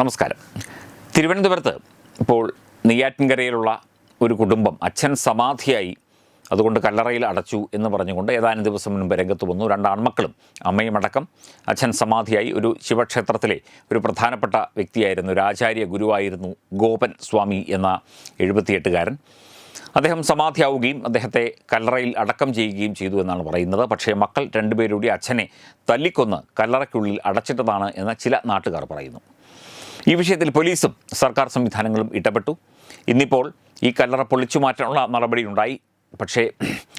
നമസ്കാരം. തിരുവനന്തപുരത്ത് ഇപ്പോൾ നെയ്യാറ്റിൻകരയിലുള്ള ഒരു കുടുംബം അച്ഛൻ സമാധിയായി അതുകൊണ്ട് കല്ലറയിൽ അടച്ചു എന്ന് പറഞ്ഞുകൊണ്ട് ഏതാനും ദിവസം മുൻപ് രംഗത്ത് വന്നു. രണ്ട് ആൺമക്കളും അമ്മയും അടക്കം അച്ഛൻ സമാധിയായി ഒരു ശിവക്ഷേത്രത്തിലെ ഒരു പ്രധാനപ്പെട്ട വ്യക്തിയായിരുന്നു. ഒരു ആചാര്യ ഗുരുവായിരുന്നു ഗോപൻ സ്വാമി എന്ന എഴുപത്തിയെട്ടുകാരൻ. അദ്ദേഹം സമാധിയാവുകയും അദ്ദേഹത്തെ കല്ലറയിൽ അടക്കം ചെയ്യുകയും ചെയ്തു എന്നാണ് പറയുന്നത്. പക്ഷേ മക്കൾ രണ്ടുപേരുടെ അച്ഛനെ തല്ലിക്കൊന്ന് കല്ലറയ്ക്കുള്ളിൽ അടച്ചിട്ടതാണ് എന്ന് ചില നാട്ടുകാർ പറയുന്നു. ഈ വിഷയത്തിൽ പോലീസും സർക്കാർ സംവിധാനങ്ങളും ഇടപെട്ടു. ഇന്നിപ്പോൾ ഈ കല്ലറ പൊളിച്ചു മാറ്റാനുള്ള നടപടി ഉണ്ടായി പക്ഷേ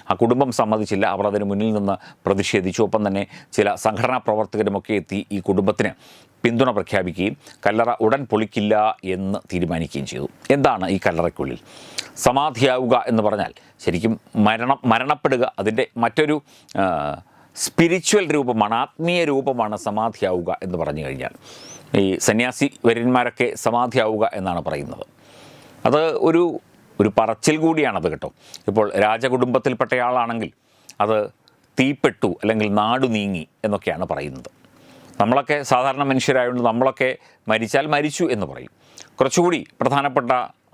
ആ കുടുംബം സമ്മതിച്ചില്ല. അവർ അതിന് മുന്നിൽ നിന്ന് പ്രതിഷേധിച്ചു. ഒപ്പം തന്നെ ചില സംഘടനാ പ്രവർത്തകരുമൊക്കെ എത്തി ഈ കുടുംബത്തിന് പിന്തുണ പ്രഖ്യാപിക്കുകയും കല്ലറ ഉടൻ പൊളിക്കില്ല എന്ന് തീരുമാനിക്കുകയും ചെയ്തു. എന്താണ് ഈ കല്ലറയ്ക്കുള്ളിൽ? സമാധിയാവുക എന്ന് പറഞ്ഞാൽ ശരിക്കും മരണം മരണപ്പെടുക അതിന്റെ മറ്റൊരു സ്പിരിച്വൽ രൂപമാണ് ആത്മീയ രൂപമാണ് സമാധിയാവുക എന്ന് പറഞ്ഞു കഴിഞ്ഞാൽ. ഈ സന്യാസി വര്യന്മാരൊക്കെ സമാധിയാവുക എന്നാണ് പറയുന്നത്. അത് ഒരു ഒരു പറച്ചിൽ കൂടിയാണത് കേട്ടോ. ഇപ്പോൾ രാജകുടുംബത്തിൽപ്പെട്ടയാളാണെങ്കിൽ അത് തീപ്പെട്ടു അല്ലെങ്കിൽ നാടു നീങ്ങി എന്നൊക്കെയാണ് പറയുന്നത്. നമ്മളൊക്കെ സാധാരണ മനുഷ്യരായതുകൊണ്ട് നമ്മളൊക്കെ മരിച്ചാൽ മരിച്ചു എന്ന് പറയും. കുറച്ചുകൂടി പ്രധാനപ്പെട്ട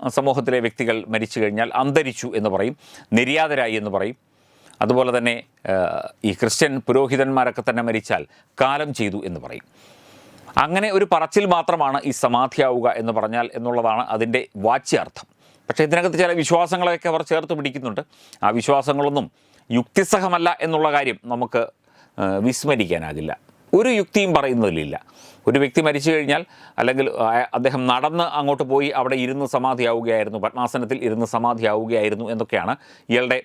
സമൂഹത്തിലെ വ്യക്തികൾ മരിച്ചു കഴിഞ്ഞാൽ അന്തരിച്ചു എന്ന് പറയും. നിര്യാതരായി എന്ന് പറയും. അതുപോലെ തന്നെ ഈ ക്രിസ്ത്യൻ പുരോഹിതന്മാരൊക്കെ തന്നെ മരിച്ചാൽ കാലം ചെയ്തു എന്ന് പറയും. അങ്ങനെ ഒരു പറച്ചിൽ മാത്രമാണ് ഈ സമാധിയാവുക എന്ന് പറഞ്ഞാൽ എന്നുള്ളതാണ് അതിന്റെ വാച്യാർത്ഥം. പക്ഷേ ഇതിനകത്ത് ചില വിശ്വാസങ്ങളെയൊക്കെ അവർ ചേർത്ത് പിടിക്കുന്നുണ്ട്. ആ വിശ്വാസങ്ങളൊന്നും യുക്തിസഹമല്ല എന്നുള്ള കാര്യം നമുക്ക് വിസ്മരിക്കാനാകില്ല. ഒരു യുക്തിയും പറയുന്നതിലില്ല. ഒരു വ്യക്തി മരിച്ചു കഴിഞ്ഞാൽ അല്ലെങ്കിൽ അദ്ദേഹം നടന്ന് അങ്ങോട്ട് പോയി അവിടെ ഇരുന്ന് സമാധിയാവുകയായിരുന്നു പത്മാസനത്തിൽ ഇരുന്ന് സമാധിയാവുകയായിരുന്നു എന്നൊക്കെയാണ് ഇയാളുടെ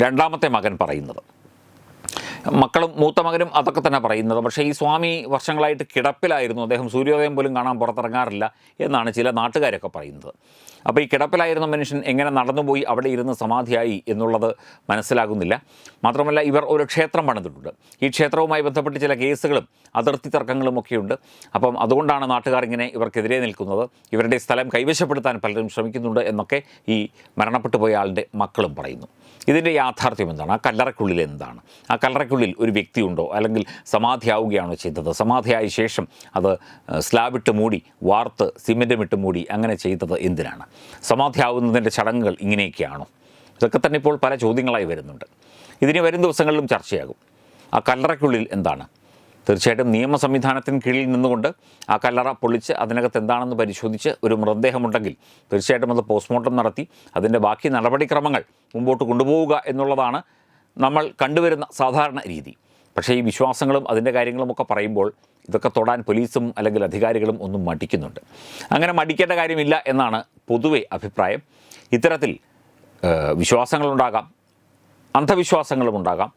രണ്ടാമത്തെ മകൻ പറയുന്നത്. മക്കളും മൂത്ത മകനും അതൊക്കെ തന്നെ പറയുന്നത്. പക്ഷേ ഈ സ്വാമി വർഷങ്ങളായിട്ട് കിടപ്പിലായിരുന്നു. അദ്ദേഹം സൂര്യോദയം പോലും കാണാൻ പുറത്തിറങ്ങാറില്ല എന്നാണ് ചില നാട്ടുകാരൊക്കെ പറയുന്നത്. അപ്പോൾ ഈ കിടപ്പിലായിരുന്ന മനുഷ്യൻ എങ്ങനെ നടന്നുപോയി അവിടെ ഇരുന്ന് സമാധിയായി എന്നുള്ളത് മനസ്സിലാകുന്നില്ല. മാത്രമല്ല ഇവർ ഒരു ക്ഷേത്രം പണിതിട്ടുണ്ട്. ഈ ക്ഷേത്രവുമായി ബന്ധപ്പെട്ട് ചില കേസുകളും അതിർത്തി തർക്കങ്ങളും ഒക്കെയുണ്ട്. അപ്പം അതുകൊണ്ടാണ് നാട്ടുകാർ ഇങ്ങനെ ഇവർക്കെതിരെ നിൽക്കുന്നത്. ഇവരുടെ സ്ഥലം കൈവശപ്പെടുത്താൻ പലരും ശ്രമിക്കുന്നുണ്ട് എന്നൊക്കെ ഈ മരണപ്പെട്ടു പോയ ആളുടെ മക്കളും പറയുന്നു. ഇതിന്റെ യാഥാർത്ഥ്യം എന്താണ്? ആ കല്ലറയ്ക്കുള്ളിൽ എന്താണ്? ആ കല്ലറയ്ക്കുള്ളിൽ ഒരു വ്യക്തിയുണ്ടോ? അല്ലെങ്കിൽ സമാധിയാവുകയാണോ ചെയ്തത്? സമാധിയായ ശേഷം അത് സ്ലാബിട്ട് മൂടി വാർത്ത് സിമെന്റും ഇട്ട് മൂടി അങ്ങനെ ചെയ്തത് എന്തിനാണ്? സമാധിയാവുന്നതിന്റെ ചടങ്ങുകൾ ഇങ്ങനെയൊക്കെയാണോ? ഇതൊക്കെ തന്നെ ഇപ്പോൾ പല ചോദ്യങ്ങളായി വരുന്നുണ്ട്. ഇതിന് വരും ദിവസങ്ങളിലും ചർച്ചയാകും. ആ കല്ലറയ്ക്കുള്ളിൽ എന്താണ്? തീർച്ചയായിട്ടും നിയമ സംവിധാനത്തിന് കീഴിൽ നിന്നുകൊണ്ട് ആ കല്ലറ പൊളിച്ച് അതിനകത്ത് എന്താണെന്ന് പരിശോധിച്ച് ഒരു മൃതദേഹമുണ്ടെങ്കിൽ തീർച്ചയായിട്ടും അത് പോസ്റ്റ്മോർട്ടം നടത്തി അതിന്റെ ബാക്കി നടപടിക്രമങ്ങൾ മുമ്പോട്ട് കൊണ്ടുപോവുക എന്നുള്ളതാണ് നമ്മൾ കണ്ടുവരുന്ന സാധാരണ രീതി. പക്ഷേ ഈ വിശ്വാസങ്ങളും അതിന്റെ കാര്യങ്ങളുമൊക്കെ പറയുമ്പോൾ ഇതൊക്കെ തൊടാൻ പോലീസും അല്ലെങ്കിൽ അധികാരികളും ഒന്നും മടിക്കുന്നുണ്ട്. അങ്ങനെ മടിക്കേണ്ട കാര്യമില്ല എന്നാണ് പൊതുവെ അഭിപ്രായം. ഇത്തരത്തിൽ വിശ്വാസങ്ങളുണ്ടാകാം അന്ധവിശ്വാസങ്ങളും ഉണ്ടാകാം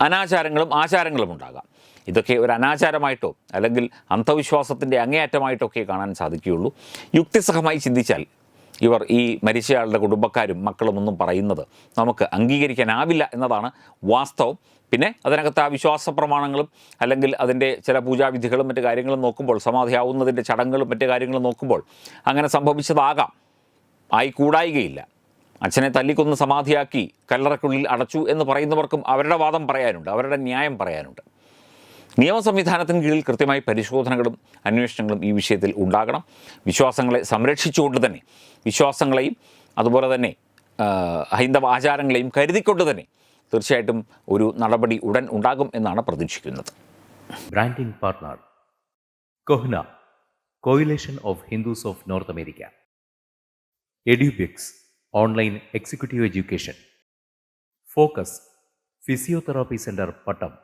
അനാചാരങ്ങളും ആചാരങ്ങളും ഉണ്ടാകാം. ഇതൊക്കെ ഒരു അനാചാരമായിട്ടോ അല്ലെങ്കിൽ അന്ധവിശ്വാസത്തിന്റെ അങ്ങേയറ്റമായിട്ടൊക്കെ കാണാൻ സാധിക്കുകയുള്ളൂ. യുക്തിസഹമായി ചിന്തിച്ചാൽ ഇവർ ഈ മരിച്ചയാളുടെ കുടുംബക്കാരും മക്കളും ഒന്നും പറയുന്നത് നമുക്ക് അംഗീകരിക്കാനാവില്ല എന്നതാണ് വാസ്തവം. പിന്നെ അതിനകത്ത് ആ വിശ്വാസ പ്രമാണങ്ങളും അല്ലെങ്കിൽ അതിന്റെ ചില പൂജാവിധികളും മറ്റു കാര്യങ്ങളും നോക്കുമ്പോൾ സമാധിയാവുന്നതിന്റെ ചടങ്ങുകളും മറ്റു കാര്യങ്ങളും നോക്കുമ്പോൾ അങ്ങനെ സംഭവിച്ചതാകാം. ആയിക്കൂടായികയില്ല അച്ഛനെ തല്ലിക്കൊന്ന് സമാധിയാക്കി കല്ലറക്കുള്ളിൽ അടച്ചു എന്ന് പറയുന്നവർക്കും അവരുടെ വാദം പറയാനുണ്ട് അവരുടെ ന്യായം പറയാനുണ്ട്. നിയമ സംവിധാനത്തിന് കീഴിൽ കൃത്യമായി പരിശോധനകളും അന്വേഷണങ്ങളും ഈ വിഷയത്തിൽ ഉണ്ടാകണം. വിശ്വാസങ്ങളെ സംരക്ഷിച്ചുകൊണ്ട് തന്നെ വിശ്വാസങ്ങളെയും അതുപോലെ തന്നെ ഹൈന്ദവ ആചാരങ്ങളെയും കരുതിക്കൊണ്ട് തന്നെ തീർച്ചയായിട്ടും ഒരു നടപടി ഉടൻ ഉണ്ടാകും എന്നാണ് പ്രതീക്ഷിക്കുന്നത്. Branding partner CoHNA coalition of Hindus of North America Edubix online executive education focus physiotherapy centre Hindus